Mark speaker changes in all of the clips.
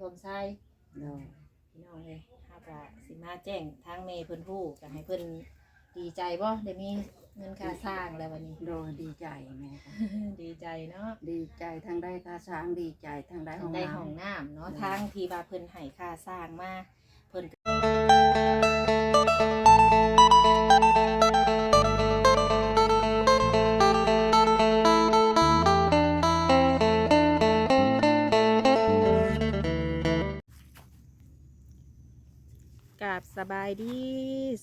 Speaker 1: ผมใส่
Speaker 2: โดย
Speaker 1: พี่น้องเลยเฮาก็สิมาแจ้งทางแม่เพิ่นฮู้ก็ให้เพิ่นดีใจบ่ได้มีเงินค่าสร้างแล้ววันนี้
Speaker 2: โดยดีใจแม่ก็
Speaker 1: ดีใจเนาะ
Speaker 2: ดีใจทั้งได้ค่าช้างดีใจทั้งได้ห้อง
Speaker 1: ได้
Speaker 2: น้
Speaker 1: ห้องน้ำเนาะ
Speaker 2: อืม
Speaker 1: ทางที่ว่าเพิ่นให้ค่าสร้างมาเพิ่นก บสบายดี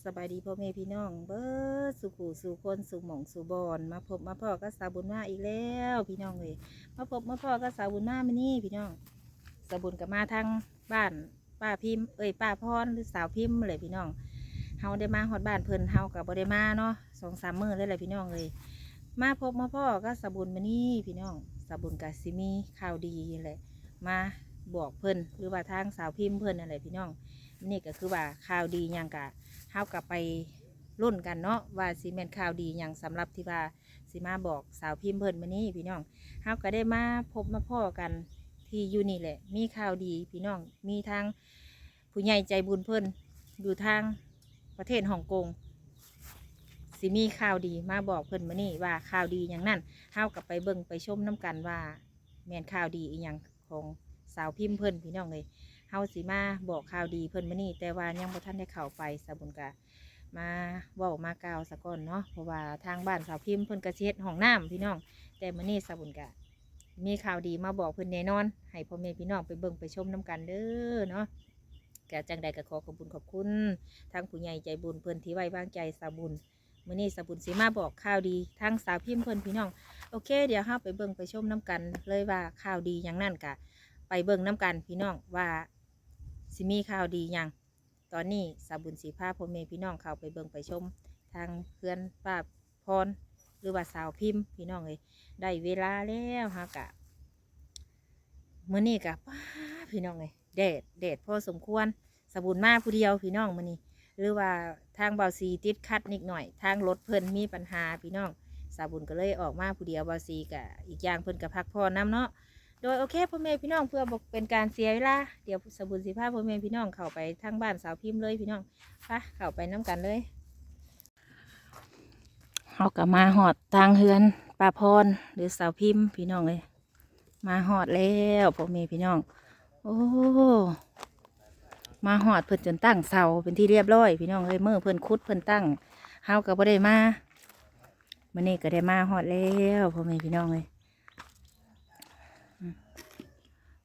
Speaker 1: สบายดีพ่อแม่พี่น้องเบิดสุขูสู่คนสู่หม่องสู่บอนมาพบมาพ่อก็สาวบุญมาอีกแล้วพี่น้องเลยมาพบมาพ่อก็สาวบุญมามานี่พี่น้องสาวบุญกับมาทางบ้านป้าพิมพ์เอ้ยป้าพรหรือสาวพิมพ์เลยพี่น้องเฮาได้มาฮอดบ้านเพิ่นเฮากับบ่ได้มาเนาะสองสามมื้อเลยแหละพี่น้องเลยมาพบมาพ่อก็สาวบุญมานี่พี่น้องสาวบุญกับซิมีข่าวดีนี่แหละมาบอกเพิ่นหรือว่าทางสาวพิมพ์เพิ่นนั่นแหละพี่น้อง นี่ก็คือว่าข่าวดียังกะเฮากลับไปรุ่นกันเนาะว่าสิแม่นข่าวดียังสำหรับที่ว่าสิมาบอกสาวพิมพ์เพิ่นมานี่พี่น้องเฮาก็ได้มาพบมาพ่อกันที่อยู่นี่แหละ มีข่าวดีพี่น้องมีทางผู้ใหญ่ใจบุญเพิ่นอยู่ทางประเทศฮ่องกงสิมีข่าวดีมาบอกเพิ่นมานี่ว่าข่าวดีอย่างนั้นเฮากลับไปเบิ่งไปชมน้กันว่าแมนข่าวดีอีหยังของสาวพิมพ์เพิ่นพี่น้องเลย เฮาสิมาบอกข่าวดีเพิ่นมื้อนี้แต่ว่ายังบ่ทันได้เข้าไปสาบุญกะมาเว้ามากล่าวซะก่อนเนาะเพราะว่าทางบ้านสาวพิมพ์เพิ่นก็สิเฮ็ดห้องน้ำพี่น้อง แต่มื้อนี้สาบุญกะมีข่าวดีมาบอกเพิ่นแน่นอน ให้พ่อแม่พี่น้องไปเบิ่งไปชมน้กันเด้อเนาะกจังใดก็ขอขอบคุณขอบคุณทางผู้ใหญ่ใจบุญเพิ่นที่ไว้วางใจสาบุญมื้อนี้สาบุญสิมาบอกข่าวดีทางสาวพิมพ์เพิ่นพี่น้องโอเค เดี๋ยวเฮาไปเบิ่งไปชมน้กัน เลยว่าข่าวดีอย่างนั้นกะ ไปเบิ่งน้กันพี่น้องว่า สิมีข่าวดียังตอนนี้สาบุญสีผ้าพ่อแม่พี่น้องเขาไปเบิ่งไปชม ทางเพื่อนป้าพรหรือว่าสาวพิมพ์ พี่น้องเลยได้เวลาแล้วฮะกะมื้อนี้กะป้าพี่น้องเลยแดดแดดพอสมควรสาบุญมาผู้เดียวพี่น้องมื้อนี้หรือว่าทางเบาซีติดคัดนิดหน่อย ทางรถเพิ่นมีปัญหาพี่น้องสาบุญก็เลยออกมาผู้เดียวเบาซีกะอีกอย่างเพิ่นกับพักพอน้ำเนาะ โดยโอเคพ่อแม่พี่น้องเพื่อบอกเป็นการเสียเวลาเดี๋ยวสบุญสิภาพ่อแม่พี่น้องเข้าไปทางบ้านสาวพิมพ์เลยพี่น้องปะเข้าไปน้กันเลยเขากับมาหอดทางเฮือนป้าพรหรือสาวพิมพ์พี่น้องเลย มาหอดแล้วพ่อแม่พี่น้อง โอ้มาหอดเพิ่นจนตั้งเสาเป็นที่เรียบร้อย พี่น้องเลยเมื่อเพิ่นคุดเพิ่นตั้งเฮาก็บ่ได้มามื่อนี้ก็ได้มาหอดแล้วพ่อแม่พี่น้องเลย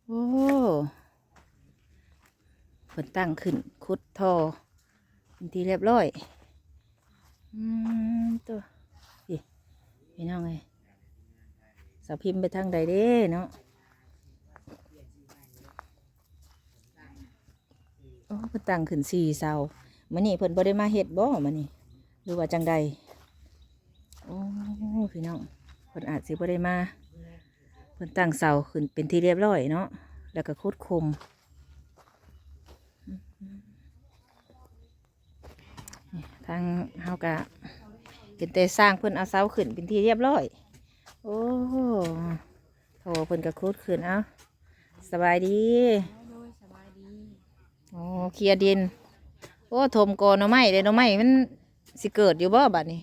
Speaker 1: โอ้ฝนตั้งขึ้นคุดทอเป็นทีเรียบร้อย อืมตัวพี่พี่น้องไงสาวพิมพ์ไปทางใดเด้เนาะโอ้เพิ่นตั้งขึ้นสี่เสามันนี่เพิ่นบ่ได้มาเฮ็ดบ่มันนี่หรือว่าจังใดโอ้พี่น้องเพิ่นอาจสิบ่ได้มา เพิ่นตั้งเสาขึ้นเป็นที่เรียบร้อยเนาะแล้วก็คุดคมทางเฮากะเห็นแต่สร้างเพิ่นเอาเสาขึ้นเป็นที่เรียบร้อย โอ้โถเพิ่นก็คุดขึ้นเอาสบายดี
Speaker 2: โดยสบายดี
Speaker 1: โอ้เคลียดิน โอ้ถมกอหน่อไม้เด้หน่อไม้มันสิเกิดอยู่บ่บัดนี้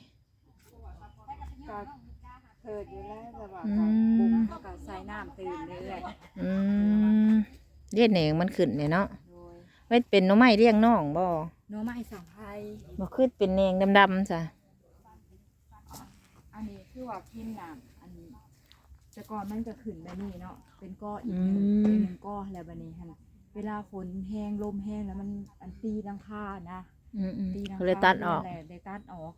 Speaker 2: เกิดอยู่แล้วแต่ว่า
Speaker 1: อื
Speaker 2: ก็
Speaker 1: ม
Speaker 2: ปลูกก็ใส่น้ำตื่นเรื่อย
Speaker 1: อืมเลียดเหนงมันขึ้นเนี่ยเนาะ
Speaker 2: ๆโดย
Speaker 1: ไว้เป็นหน่อไม้เลี้ยงน้องบ่
Speaker 2: หน้องไม้สังไพร
Speaker 1: บ่ขึ้นเป็นแนงดำๆจ้ะ
Speaker 2: อันนี้คือว่าพิมพ์น้ำอันนี้แต่ก่อนมันก็ขึ้นแบบนี้เนาะเป็นก้ออีกหนึ่งเป็นหนึ่งก้อแล้วบัดนี้หั่นเวลาฝนแห้งลมแห้งแล้วมันอันตีดังคานะ
Speaker 1: อืมอืม
Speaker 2: ตีลัง
Speaker 1: เขาเลยตัดออก
Speaker 2: แหละได้ตัดออก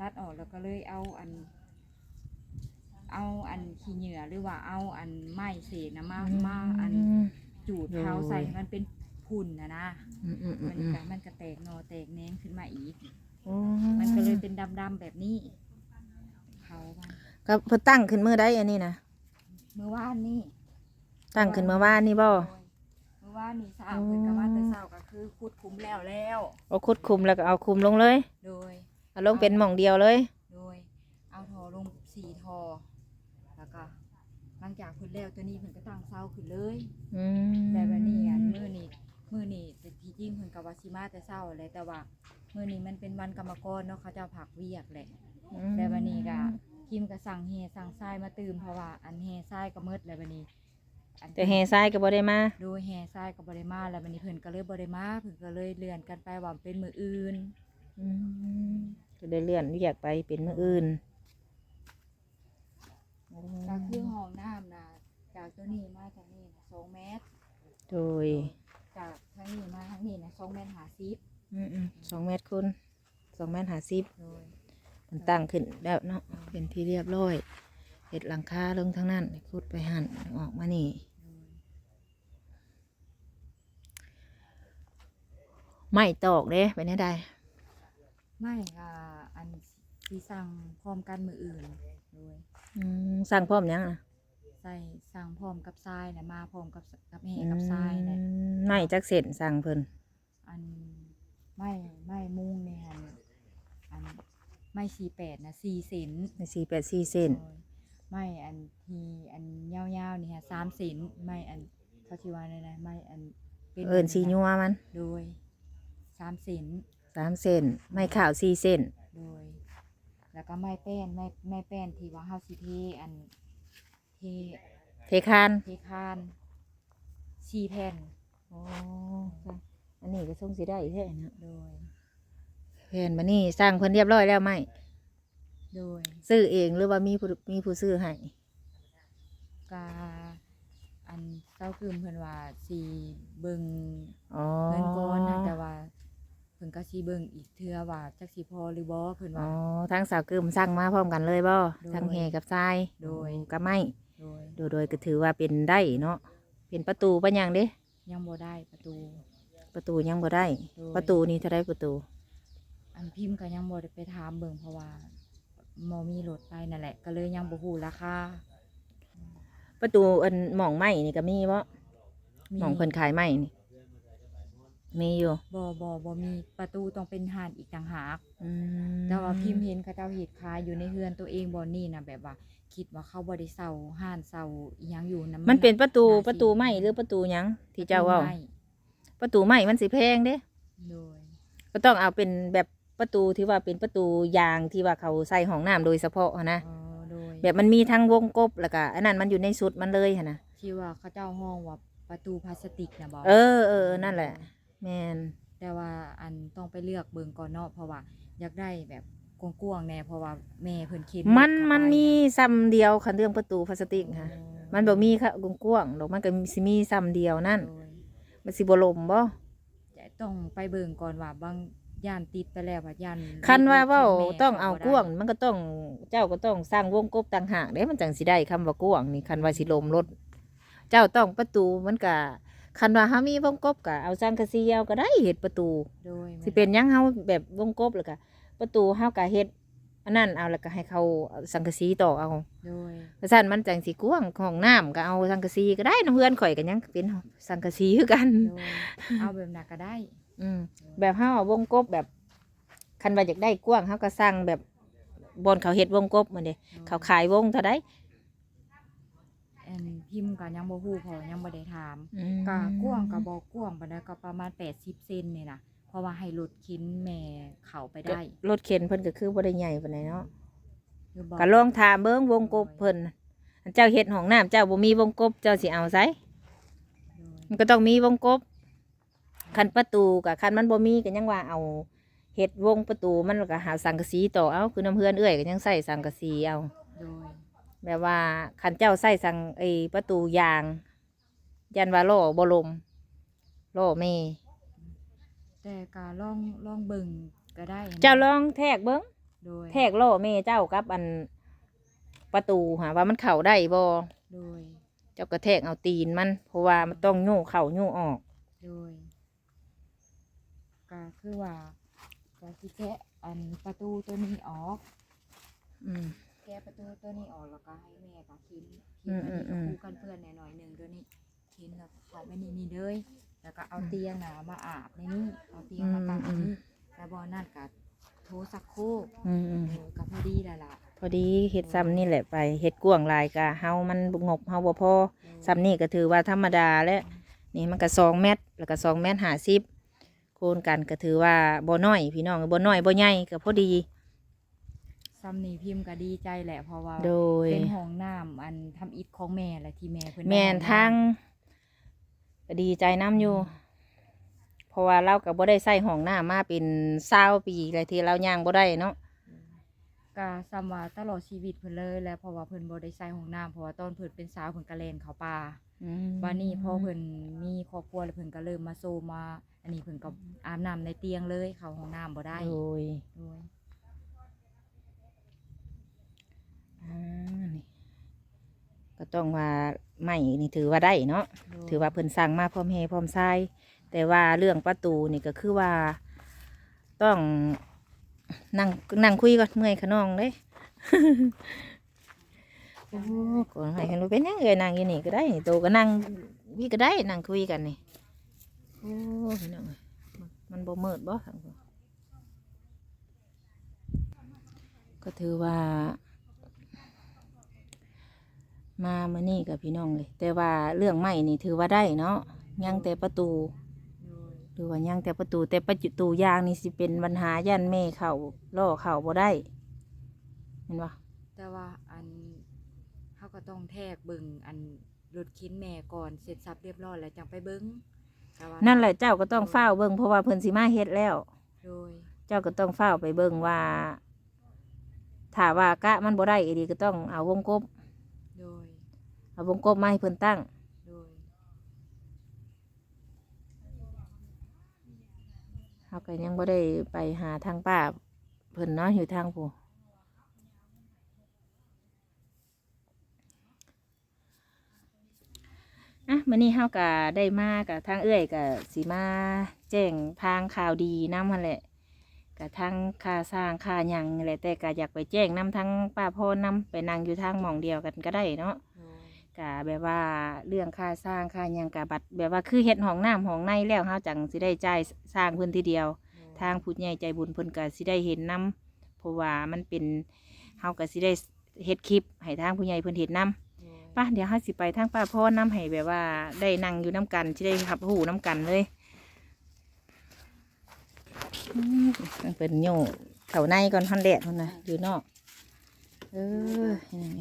Speaker 2: ตัดออกแล้วก็เลยเอาอัน เอาอันขี้เหงื่อหรือว่าเอาอันไม้เศษนะมามาอันจูดเท้าใส่ให้มันเป็นพุ่นนะนะ
Speaker 1: อืมอืมอื
Speaker 2: มั
Speaker 1: ม
Speaker 2: น
Speaker 1: อืม
Speaker 2: ก็มันก็แตกหนอแตกแหนงขึ้นมาอีก
Speaker 1: โอ้
Speaker 2: มันก็เลยเป็นดำๆแบบนี้เขาบ้าง
Speaker 1: ก็เพิ่นตั้งขึ้นเมื่อใดอันนี้นะ
Speaker 2: เมื่อวานนี่
Speaker 1: ตั้งขึ้นเมื่อวานนี่บ่
Speaker 2: เมื่อวานนี่สาวเพิ่นก็ว่าแต่สาวก็คือคุดคุ้มแล้วแล้ว
Speaker 1: เอาคุดคุมแล้วก็เอาคุมลงเลย
Speaker 2: โดย
Speaker 1: เอาลงเป็นหม่องเดียวเลย
Speaker 2: โดยเอาทอลงสี่ทอ แล้วก็ หลังจากเพิ่นแล้วตัวนี้เพิ่นก็ตั้งเสาขึ้นเลย
Speaker 1: อืม
Speaker 2: แต่แบบนี้อันว่าสิมาแต่เช้าเลยแต่ว่ามื้อนี้มันเป็นวันกรรมกรเนาะเขาเจ้าผักเวียกแหละ
Speaker 1: อืม
Speaker 2: แต่วันนี้ก็พิมพ์ก็สั่งเฮสั่งทรายมาตื่มเพราะว่าอันเฮทรายก็มืดแล้ววันนี้อัน
Speaker 1: แต่แห่ทรายก็บ่ได้มา
Speaker 2: โดยเฮทรายก็บ่ได้มาแล้ววันนี้เพิ่นก็เลยบ่ได้มาเพิ่นก็เลยเลื่อนกันไปว่าเป็นมื้ออื่น
Speaker 1: อืมก็ได้เลื่อนเรียกไปเป็นมื้ออื่น
Speaker 2: ก็คือห้องน้ำนะจากตัวนี้มาทางนี้นะ2เมตร
Speaker 1: โดย
Speaker 2: จากทางนี้มาทางนี้นะ2เมตร50
Speaker 1: อืมอืมสองเมตรคูณสองเมตรห้าสิบ
Speaker 2: โดย
Speaker 1: มันตั้งขึ้นแล้วเนาะเป็นที่เรียบร้อยเห็ดหลังคาลงทั้งนั้นขุดไปหั่นออกมานี่
Speaker 2: โดย
Speaker 1: ไม่ตอกเด้ไปแนี่ได้
Speaker 2: ไม่อ่าอันสิสั่งพร้อมกันมื้ออื่นโดย
Speaker 1: อืมสั่งพร้อมยังนะ
Speaker 2: ใส่สั่งพร้อมกับทรายนะมาพร้อมกับกับเฮกับทรายนะ
Speaker 1: อืมไม่จักเสร็จสั่งเพิ่น
Speaker 2: อันไม่ไม่มุ่งเนี่ยอันอันไม่สี่แปดนะสี่เซน
Speaker 1: ในสี่แปดสี่เส้น
Speaker 2: โอ้ยไม่อันทีอันยาวๆนี่ฮะสามเซนไม่อันเขาที่ว่าเลยนะไม่อันป็
Speaker 1: เอินสีนัวมัน
Speaker 2: โดยสามเซน
Speaker 1: สามเส้นไม่ข่าวสี่เส้น
Speaker 2: โดย แล้วก็ไม่แป้นไม่ไม่แป้นที่ว่าเฮาสิเทอันเท
Speaker 1: เทคาน
Speaker 2: เทคานสี่แผ่น
Speaker 1: อ๋อค่ะอันนี้ก็ส่งสีได้แท้นะ
Speaker 2: โดย
Speaker 1: แผ่นมานี่สร้างเพิ่นเรียบร้อยแล้วไหม
Speaker 2: โดย
Speaker 1: ซื้อเองหรือว่ามีผู้มีผู้ซื้อให้
Speaker 2: กาอันเจ้ากึมเพิ่นว่าสีเบิง
Speaker 1: อ๋อ
Speaker 2: เพิ่นก่อนนะแต่ว่า เพิ่นก็สิเบิงอีกเทื่อว่าจักสิพอหรือบ่เพิ่น
Speaker 1: อ๋อ
Speaker 2: ว่า
Speaker 1: ทั้งสาวกึมสั่งมาพร้อมกันเลยบ่
Speaker 2: โดย
Speaker 1: ทั้งแห่กับทราย
Speaker 2: โดย
Speaker 1: กับไม้
Speaker 2: โดย
Speaker 1: โดยโดยก็ถือว่าเป็นได้เนาะเป็นประตูปัญญังเด้
Speaker 2: ยังบ่ได้ประตู
Speaker 1: ประตูยังบ่ได้
Speaker 2: โดย
Speaker 1: ประตูนี่เท่าไรประตู
Speaker 2: อันพิมพ์ก็ยังบ่ได้ไปถามเบิ่งเพราะว่าบ่มีรถไปนั่นแหละ ก็เลยยังบ่ฮู้ราคา
Speaker 1: ประตูอันหม่องไม้นี่ก็มีบ่
Speaker 2: มี
Speaker 1: หม่องเพิ่นขายไม้นี่ มีอยู่
Speaker 2: บ่บ่บ่มีประตูต้องเป็นหานอีกต่างหาก
Speaker 1: อืม
Speaker 2: แต่ว่าพิมพ์เห็นเขาเจ้าเฮ็ดขายอยู่ในเฮือนตัวเองบ่นี่นะแบบว่า คิดว่าเขาบ่ได้เซาห้านเซาอีหยังอยู่นำ
Speaker 1: มันเป็นประตู
Speaker 2: น่าสิ
Speaker 1: ประตูไม้หรือประตูหยังที่เจ้าเว้า
Speaker 2: ไม้
Speaker 1: ประตูไม้มันสิแพงเด้
Speaker 2: โดย
Speaker 1: ก็ต้องเอาเป็นแบบประตูที่ว่าเป็นประตูยางที่ว่าเขาใส่ห้องน้ำโดยเฉพาะหั้นนะ
Speaker 2: เออโดย
Speaker 1: แบบมันมีทั้งวงกบแล้วก็อันนั้นมันอยู่ในสุดมันเลยหั่นนะ
Speaker 2: ที่ว่าเขาเจ้าห้องว่าประตูพลาสติกนะบอก
Speaker 1: เออเออนั่นแหละ แมน
Speaker 2: แต่ว่าอันต้องไปเลือกเบิ่งก่อนเนาะเพราะว่าอยากได้แบบกว้างๆแน่เพราะว่าแม่เพิ่นเข็น
Speaker 1: มัน
Speaker 2: เข้าไป
Speaker 1: มันมีซ้ำเดียวคันเรื่องประตูพลาสติกค่ะ
Speaker 2: เออ
Speaker 1: มันบ่มีค่ะกว้างๆดอกมันก็สิมีซ้ำเดียวนั่น
Speaker 2: โดย
Speaker 1: มันสิบ่ลมบ่
Speaker 2: จะต้องไปเบิ่งก่อนว่าบางย่านติดไปแล้วว่าย่าน
Speaker 1: คันว่าเว้า
Speaker 2: แม่
Speaker 1: ต้องเอา
Speaker 2: บ่ได้
Speaker 1: กว้างมันก็ต้องเจ้าก็ต้องสร้างวงกบต่างหากเด้มันจังสิได้คำว่ากว้างนี่คันว่าสิลมรถ เจ้าต้องประตูมันก็ คันว่าเฮามีวงกบก็เอาสังกะสีเอาก็ได้เฮ็ดประตู
Speaker 2: โดย
Speaker 1: สิเป็นหยังเฮาแบบวงกบแล้วก็ประตูเฮาก็เฮ็ดอันนั้นเอาแล้วก็ให้เขาเอาสังกะสีต่อเอา
Speaker 2: โดย
Speaker 1: เพราะฉะนั้นมันจังสิกว้างของน้ำก็เอาสังกะสีก็ได้น้ำเพื่อนข่อยกันยังเป็นสังกะสีคือกัน
Speaker 2: โดยเอาแบบนั้นก็ได้
Speaker 1: อืมแบบเฮาเอาวงกบแบบคันว่าอยากได้กว้างเฮาก็สั่งแบบบอนเขาเฮ็ดวงกบมาเด้เขาขายวงเท่าได
Speaker 2: อันพิมพ์ก็ยังบ่ฮู้เพราะยังบ่ได้ถาม
Speaker 1: อืม
Speaker 2: ก็กว้างก็บ่กว้างปานใดก็ประมาณ 80เซนนี่ล่ะ เพราะว่าให้รถเข็นแม่เข้าไปได้
Speaker 1: รถเข็นเพิ่นก็คือบ่ได้ใหญ่ปานใดเนาะ
Speaker 2: หรือบ่
Speaker 1: ก็ลองถามเบิ่งวงกบเพิ่นอันเจ้าเฮ็ดห้องน้ำเจ้าบ่มีวงกบเจ้าสิเอาไส
Speaker 2: โดย
Speaker 1: มันก็ต้องมีวงกบคันประตูกับคันมันบ่มีก็ยังว่าเอาเฮ็ดวงประตูมันก็หาสังกะสีต่อเอาคือน้ำเพื่อนเอื้อยก็ยังใส่สังกะสีเอา
Speaker 2: โดย
Speaker 1: แบบว่าคันเจ้าใส่สังไอประตูยาง ยันว่าโล่บ่ลมโล่แม่
Speaker 2: แต่ก็ลองลองเบิ่งก็ได้นะ
Speaker 1: เจ้าลองแทกเบิ้ง
Speaker 2: โดย
Speaker 1: แทกโล่แม่เจ้ากับอันประตูหาว่ามันเข้าได้บ่
Speaker 2: โดย
Speaker 1: เจ้าก็แทกเอาตีนมัน เพราะว่ามันต้องโย่เข้าโย่ออก
Speaker 2: โดยก็คือว่าก็สิแกะอันประตูตัวนี้ออก
Speaker 1: อืม
Speaker 2: แกะประตูตัวนี้ออกแล้วก็ให้แม่ก็คิน
Speaker 1: อื
Speaker 2: คิน
Speaker 1: ม
Speaker 2: อันนี้
Speaker 1: อื
Speaker 2: ก็
Speaker 1: ม
Speaker 2: คู่กันเพื่อนแน่หน่อยหนึ่งตัวนี้คินแล้วก็เข้าไปนี่นี่เลยแล้วก็เอาเตียงน่ะมาอาบในนี้เอาเตียงมาตั้งในนี้แล้วบอนั่นก็โทรสักโครก
Speaker 1: อืมอืม
Speaker 2: เออก็พอดีแล้วล่ะ
Speaker 1: พอดีเฮ็ดซ้ำนี่แหละไปเฮ็ดกวางหลายกะเฮามันงบเฮาบ่พอซ้ำนี่ก็ถือว่าธรรมดาแล้วนี่มันก็สองเมตรแล้วก็สองเมตรห้าสิบคูนกันก็ถือว่าบ่น้อย พี่น้องบ่น้อยบ่ใหญ่ก็พอดี
Speaker 2: ซ้ำนี่พิมพ์ก็ดีใจแหละเพราะว่า
Speaker 1: โดย
Speaker 2: เป็นห้องน้ำอันทำอิฐของแม่แหละที่แม่เพิ่นได้
Speaker 1: แม่น
Speaker 2: ห้อ
Speaker 1: ทางก็ดีใจน้ำอยู่ เพราะว่าเราก็บ่ได้ใส่ห้องน้ามาเป็น20ปีเลยที่เราย่างบ่ได้เนาะ
Speaker 2: ก็ซ้ำว่าตลอดชีวิตเพิ่นเลยแหละเพราะว่าเพิ่นบ่ได้ใส่ห้องน้ำเพราะว่าตอนเพิ่นเป็นสาวเพิ่นก็แล่นเข้าป่า
Speaker 1: อืม
Speaker 2: วันนี้พอเพิ่นมีครอบครัวแล้วเพิ่นก็เริ่มมาโซมา อันนี้เพิ่นก็อาบน้ำในเตียงเลยเข้าห้องน้ำบ่ได้
Speaker 1: โดย
Speaker 2: โดย
Speaker 1: อ่านี่ ก็ต้องว่าไม่นี่ถือว่าได้เนาะ
Speaker 2: โดย
Speaker 1: ถือว่าเพิ่นสั่งมาพร้อมเฮพร้อมทรายแต่ว่าเรื่องประตูนี่ก็คือว่า ต้องนั่งนั่งคุยก่อนเมื่อยขนองเด้โอ้ก่อนให้กันรู้เป็นยังไงนั่งอยู่นี่ก็ได้นี่โตก็นั่งวิก็ได้นั่งคุยกันนี่โอ้พี่น้องเอ้ยมันบ่มืดบ่ทางบ่ก็ถือว่า มาเมื่อนี่กับพี่น้องเลย แต่ว่าเรื่องใหม่นี่ถือว่าได้เนาะยังแต่ประตู
Speaker 2: โดย
Speaker 1: หรือว่ายังแต่ประตูแต่ประตูยางนี่สิเป็นปัญหายันแม่เข่าล่อเข่าบ่ได้เห็นปะ
Speaker 2: แต่ว่าอันเขาก็ต้องแทกเบิ่งอันรถคินแม่ก่อนเสร็จสับเรียบร้อยแล้วจังไปเบิ่งแต่ว่า
Speaker 1: นั่นแหละเจ้าก็ต้องเฝ้าเบิ่งเพราะว่าเพิ่นสิมาเฮ็ดแล้ว
Speaker 2: โดย
Speaker 1: เจ้าก็ต้องเฝ้าไปเบิ่งว่าถ้าว่ากะมันบ่ได้อีดีก็ต้องเอาวงกบ
Speaker 2: โดย
Speaker 1: เอาวงกบมาให้เพิ่นตั้ง
Speaker 2: โดย
Speaker 1: เฮาก็ยังบ่ได้ไปหาทางป้าเพิ่นเนาะอยู่ทางผู้อะมื้อนี้เฮาก็ได้มากับทางเอื้อยก็สิมาแจ้งทางข่าวดีนำหั่นแหละกับทางค่าสร้างค่าหยังนี่แหละแต่ก็อยากไปแจ้งนำทางป้าพรนำไปนั่งอยู่ทางหม่องเดียวกันก็ได้เนาะ
Speaker 2: โดย
Speaker 1: กะแบบว่าเรื่องค่าสร้างค่าหยังกะบัดแบบว่าคือเฮ็ดห้องน้ำห้องในแล้วเฮาจังสิได้จ่ายสร้างเพิ่นทีเดียว
Speaker 2: โดย
Speaker 1: ทางผู้ใหญ่ใจบุญเพิ่นก็สิได้เห็นนํเพราะว่ามันเป็นเฮาก็สิได้เฮ็ดคลิปให้ทางผู้ใหญ่เพิ่นเห็นนํ
Speaker 2: โดย
Speaker 1: ป่ะเดี๋ยวเฮาสิไปทางป้าพ่อนํให้แบบว่าได้นั่งอยู่นํกันสิได้รับรู้นํกันเลยอืมต้องเป็นโยกเข้าในก่อนฮอนแดดพุ่นน่ะอยู่นอก เออนี่ไง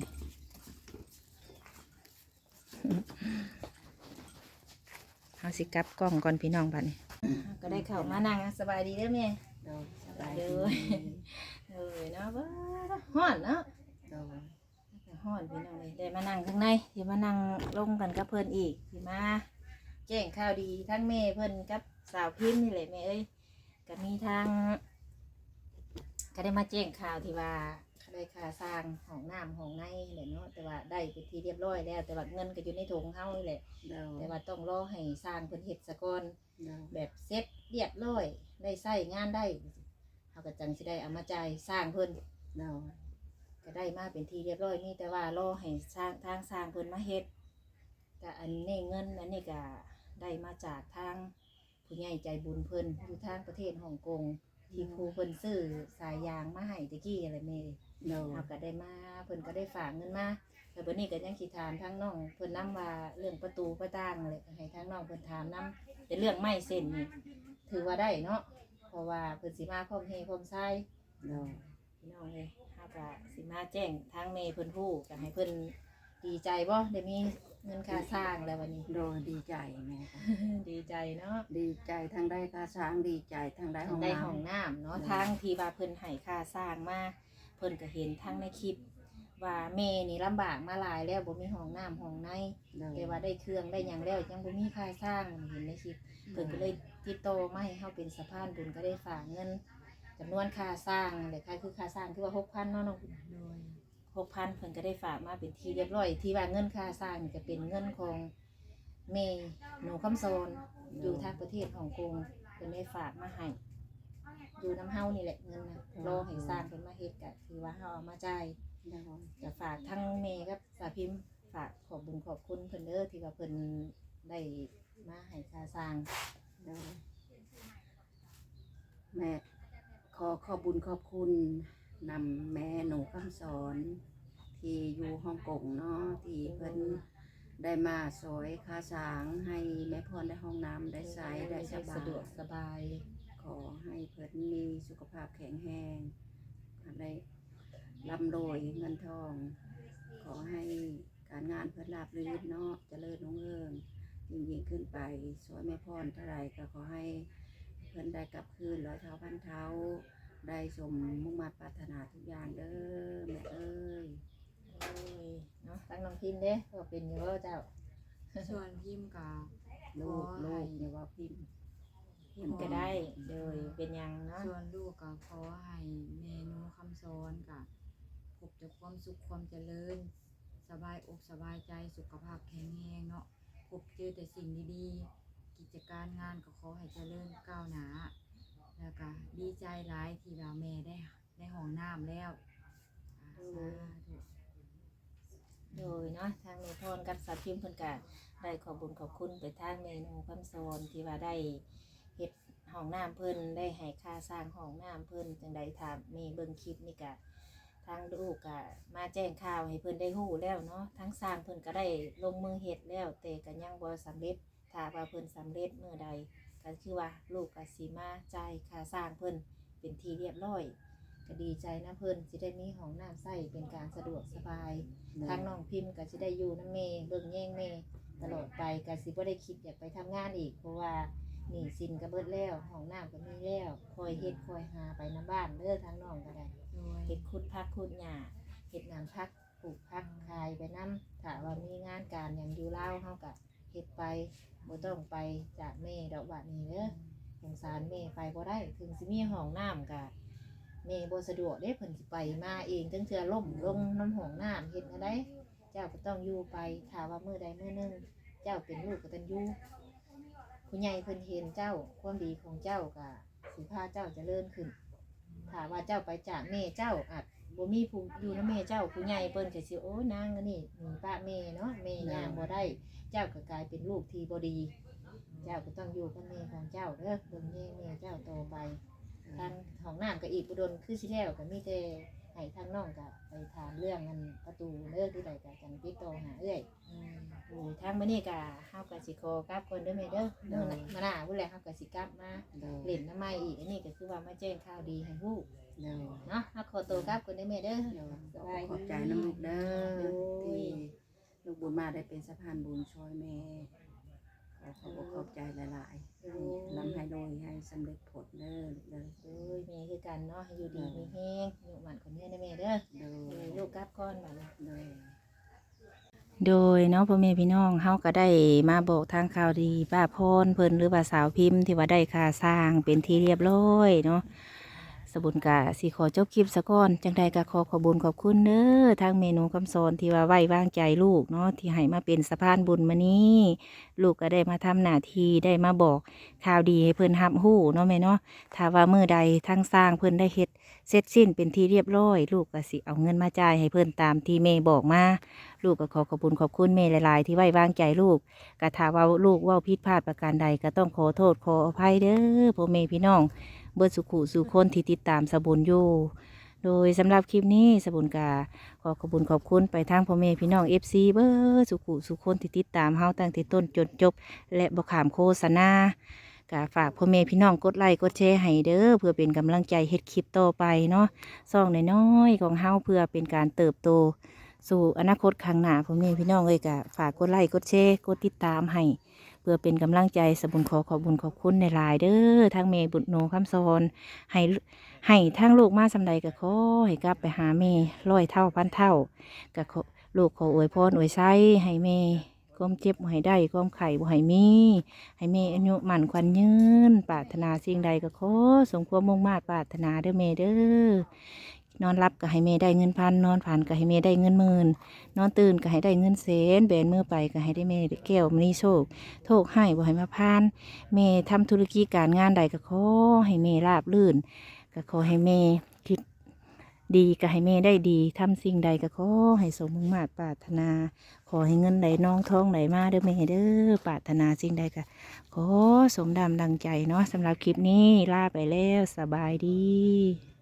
Speaker 1: เอาสิกลับกล้องก่อนพี่น้องบัดนี้ก็ได้เข้ามานั่งสบายดีเด้อแม่
Speaker 3: โดยสบาย
Speaker 1: เด้
Speaker 3: ดี
Speaker 1: อเออเนาะว้าฮ้อนเนาะ
Speaker 3: โดย
Speaker 1: ฮ้อนพี่น้องเลยได้มานั่งข้างในสิมานั่งลงกันกับเพิ่นอีกสิมาแจ้งข่าวดีทั้งแม่เพิ่นกับสาวพิมพ์นี่แหละแม่เอ้ยก็มีทางก็ได้มาแจ้งข่าวที่ว่า ได้ค่าสร้างห้องน้ำห้องในแหละเนาะแต่ว่าได้เป็นที่เรียบร้อยแล้ว แต่ว่าเงินก็อยู่ในถุงเฮานี่แหละ
Speaker 3: โดย
Speaker 1: แต่ว่าต้องรอให้สร้างเพิ่นเฮ็ดซะก่อน
Speaker 3: โดย
Speaker 1: แบบเซ็ตเรียบร้อยได้ใช้งานได้เขาก็จังสิได้เอามาจ่ายสร้างเพิ่น
Speaker 3: โดย
Speaker 1: ก็ได้มาเป็นที่เรียบร้อยนี่แต่ว่ารอให้สร้างทางสร้างเพิ่นมาเฮ็ดก็อันนี้เงินอันนี้ก็ได้มาจากทางผู้ใหญ่ใจบุญเพิ่นอยู่ทางประเทศฮ่องกงที่ครูเพิ่นซื้อสายยางมาให้ตะกี้อะไรแม่
Speaker 3: โดย
Speaker 1: เขาก็ได้มาเพิ่นก็ได้ฝากเงินมาแต่เบิ่นี้ก็ยังคิดถามทางน้องเพิ่นนํว่าเรื่องประตูประต่างเลยก็ให้ทางน้องเพิ่นถามนํแต่เรื่องไม้เส้นนี่ถือว่าได้เนาะเพราะว่าเพิ่นสิมาพร้อมเฮพร้อมทราย
Speaker 3: โดย
Speaker 1: พี่น้องเลยเฮาก็สิมาแจ้งทางเมเพิ่นฮู้ก็ให้เพิ่นดีใจบ่ได้มีเงินค่าสร้างแล้ววันนี้
Speaker 3: โดยดีใจแม่ค่ะ
Speaker 1: ดีใจเนาะ
Speaker 3: ดีใจทั้งได้ค่าช้างดีใจทั้งได้ห้อง
Speaker 1: ได้
Speaker 3: น้
Speaker 1: ห้องน้ำเนาะ
Speaker 3: ได้
Speaker 1: ทางที่ว่าเพิ่นให้ค่าสร้างมาเพิ่นก็เห็นทั้งในคลิป ว่าเมนี่ลำบากมาหลายแล้วบ่มีห้องน้ำห้องในำ
Speaker 3: โดย
Speaker 1: แต่ว่าได้เครื่องได้หยังแล้วยังบ่มีค่าสร้างเห็นในคลิปเพิ่นก็เลยติดต่อมาให้เฮาเป็นสะพานบุญก็ได้ฝากเงินจำนวนค่าสร้างเลยค่าคือค่าสร้างคือว่า6,000เนาะน้อง
Speaker 2: โดย
Speaker 1: หกพันเพิ่นก็ได้ฝากมาเป็นที่เรียบร้อย ที่ว่าเงินค่าสร้างนี่ก็เป็นเงินของเมย์หนูคำโซนอยู่ทางประเทศฮ่องกงเพิ่นได้ฝากมาให้ อยู่น้ำเฮานี่แหละเงินนะรอให้สร้างเพิ่นมาเฮ็ดก็คือว่าเฮาเอามาจ่าย
Speaker 3: โดย
Speaker 1: จะฝากทั้งเมย์กับสาพิมพ์ฝากขอบบุญขอบคุณเพิ่นเด้อที่ว่าเพิ่นได้มาให้ค่าสร้าง
Speaker 3: โดยแม่ขอขอบบุญขอบคุณนำแม่หนูคำสอน ที่อยู่ฮ่องกงเนาะที่เพิ่นได้มาสอยค่าสางให้แม่พรได้ห้องน้ำได้ใช้ได้สบา
Speaker 1: สะดวก
Speaker 3: ย
Speaker 1: สบาย
Speaker 3: ขอให้เพิ่นมีสุขภาพแข็งแรงได้ร่ำรวยเงินทอง ขอให้การงานเพิ่นราบรื่นเนาะเจริญรุ่งเรืองยิ่งยิ่งขึ้นไป สวยแม่พรเท่าไรก็ขอให้เพิ่นได้กลับคืนร้อยเท้าพันเท้า ได้สมมุ่งมาปรารถนาทุกอย่างเด้อแม่เอ้ย
Speaker 1: โอ้ยเนาะตั้งน้องพิมพ์เด้ก็เป็นอยู่ว่าเจ้า
Speaker 2: ส่วนพิมพ์กับ
Speaker 3: ลูก
Speaker 2: ขอให้
Speaker 3: ลูกเนี่ยว่าพิมพ์
Speaker 1: พิ มพ์ก็ได้โดยเป็นหยังเนาะ
Speaker 2: ส่วนลูกก็ขอให้เมนูคำสอนกับพบแต่ความสุขความเจริญ สบายอกสบายใจสุขภาพแข็งแรงเนาะพบเจอแต่สิ่งดีๆ กิจการงานก็ขอให้เจริญก้าวหน้าแล้วก็ดีใจหลายที่ว่าแม่ได้ได้ห้องน้ำแล้วอ่าสาธุ
Speaker 1: โดยเนาะทางเมพรกับสาวพิมพ์เพิ่นก็ได้ขอบคุญขอบคุณไปทางเมนูคำสอนที่ว่าได้ เฮ็ดห้องน้ำเพิ่นได้ให้ค่าสร้างห้องน้ำเพิ่นจังใดถามมีเบิ่งคลิปนี่ก็ทางลูกก็มาแจ้งข่าวให้เพิ่นได้ฮู้แล้วเนาะทั้งสร้างเพิ่นก็ได้ลงมือเฮ็ดแล้ว แต่ก็ยังบ่สำเร็จถ้าว่าเพิ่นสำเร็จเมื่อใดก็คือว่าลูกก็สิมาจ่ายค่าสร้างเพิ่นเป็นที่เรียบร้อยก็ดีใจนะเพิ่นสิได้มีห้องน้ำใส่เป็นการสะดวกสบาย ทางน้องพิมพ์ก็สิได้อยู่น้ำเมเบิ่งแย่งเมตลอดไปก็สิบ่ได้คิดอยากไปทำงานอีก เพราะว่าห นี้สินก็เบิดแล้วห้องน้ำก็มีแล้วคอยเฮ็ดคอยหาไปน้ำบ้านเด้อทางน้องก็ได้
Speaker 2: โดย
Speaker 1: เฮ็ดคุดพักคุดหญ้าเฮ็ดน้ำพักปลูกพักขายไปน้ำถ้าว่ามีงานการอย่างอยู่ลาวเฮาก็เฮ็ดไปบ่ต้องไปจากแม่ดอกบาดนี้เด้อสงสารแม่ไปบ่ได้ถึงสิมีห้องน้ำก็แม่บ่สะดวกเด้เพิ่นสิไปมาเองจังเทื่อล่มลงน้ำห้องน้ำเฮ็ดจั่งใดเจ้าก็ต้องอยู่ไปถ้าว่ามือใดมือหนึ่งเจ้าเป็นลูกกตัญญู ผู้ใหญ่เพิ่นเห็นเจ้าความดีของเจ้าก็สิพาเจ้าเจะเลื่อนขึ้นถ้าว่าเจ้าไปจากแม่เจ้าอาจบ่มีผู้อยู่นะแม่เจ้าผู้ใหญ่เพิ่นก็สิโอ้นางอันนี่หนีป้าแม่เนาะแม่ย่างบ่ได้ เจ้าก็กลายเป็นลูกที่บ่ดี เจ้าก็ต้องอยู่กับแม่ของเจ้าเด้อเบิ่งแย่แม่เจ้าโตไปทางของน้ำก็อีกบุดนคือสิแล้วก็มีแต่ ให้ทางน้องก็ไปถามเรื่องอันประตูเลิกที่ใดก็จังติดต่อหาเอ้อย
Speaker 2: อืม
Speaker 1: โอ้ยทางมื้อนี้ก็เฮาก็สิขอกลับก่อนเด้อแม่เด้อมื้อหน้ามื้อหน้าพุ่นแหละเฮาก็สิกลับมา
Speaker 3: เด้อ
Speaker 1: เล่นน้ำไม้อีกอันนี้ก็คือว่ามาแจ้งข่าวดีให้ลูก
Speaker 3: เด้อ
Speaker 1: เนาะเฮาขอตัวกลับก่อนเด้อแม่เด้อ
Speaker 3: เด้อ
Speaker 1: สบาย
Speaker 3: ขอบใจน้ำลูกเด้อ
Speaker 1: โอ้ย
Speaker 3: ที่ลูกบุญมาได้เป็นสะพานบุญช่วยแม่ ขอขอบอกขอบใจหลายๆให้ลำให้โดยให้สำเร็จผลเด้อเด้อ
Speaker 1: โอ้ยแม่คือกันเนาะให้อยู่ดีมีแฮงอยู่หมันคนนี้นะแม่เด้อ
Speaker 3: เด้อ
Speaker 1: เออลูกกลับก่อนบัดนี้
Speaker 3: เด้อ
Speaker 1: โดยเนาะพ่อแม่พี่น้องเฮาก็ได้มาบอกทางข่าวดีป้าพรเพิ่นหรือว่าสาวพิมพ์ที่ว่าได้ค่าสร้างเป็นที่เรียบร้อยเนาะ สบุญกะสิขอจบคลิปซะก่อน จังใดก็ขอขอบุญขอบคุณเด้อทางเมนูคำสอนที่ว่าไว้วางใจลูกเนาะที่ให้มาเป็นสะพานบุญมานี้ลูกก็ได้มาทำหน้าที่ได้มาบอกข่าวดีให้เพิ่นรับรู้เนาะแม่เนาะถ้าว่ามื้อใดทางสร้างเพิ่นได้เฮ็ดเสร็จสิ้นเป็นที่เรียบร้อย ลูกก็สิเอาเงินมาจ่ายให้เพิ่นตามที่แม่บอกมาลูกก็ขอขอบคุณขอบคุณเมย์หลาย ๆ ที่ไว้วางใจลูกกะถาว่าลูกว่าผิดพลาดประการใดก็ต้องขอโทษขออภัยเด้อพ่อเมย์พี่น้อง เบิดสุขุสู่คนที่ติดตามสบุญอยู่ โดยสำหรับคลิปนี้สบุญกาขอขอบคุณขอบคุณไปทางพ่อเมยพี่น้องเอฟซีเบิดสุขุสู่คนที่ติดตามเฮาตั้งแต่ต้นจนจบ และบขามโฆษณากาฝากพ่อเมยพี่น้องกดไลค์กดแชร์ให้เด้อเพื่อเป็นกำลังใจเฮ็ดคลิปต่อไปเนาะซ่องน้อยๆของเฮาเพื่อเป็นการเติบโตสู่อนาคตข้างหน้าพ่อแม่พี่น้องเลยกะฝากกดไลค์กดแชร์กดติดตามให้ เพื่อเป็นกำลังใจสบุญขอขอบุญขอบคุณในลายเด้อทางเมย์บุตรโนคำสอนให้ให้ทางลูกมาสำใดก็ขอให้กลับไปหาเมย์ร้อยเท่าพันเท่าก็ขอลูกขออวยพรอวยไส้ให้เมความเจ็บบ่ให้ได้ความไข่บ่ให้มี ให้เมอายุมั่นควันยืนปรารถนาสิ่งใดก็ขอสมความมุ่งมาตรปรารถนาเด้อเมเด้อ นอนรับก็ให้เมได้เงินพันนอนผ่านก็ให้เมได้เงินหมื่นนอนตื่นก็ให้ได้เงินเสนแบนมือไปก็ให้ได้เมได้แก้วมณีโชคโทษให้บ่ให้มาพานเมทำธุรกิจการงานใดก็ขอให้เมราบลื่น ก็ขอให้เมคิดดีก็ให้เมได้ดีทำสิ่งใดก็ขอให้สมมุ่งมาตปรารถนา ขอให้เงินไหลน้องท้องไหลมาเด้อเมเด้อปรารถนาสิ่งใดก็ขอสมดำดังใจเนาะสำหรับคลิปนี้ลาไปแล้วสบายดี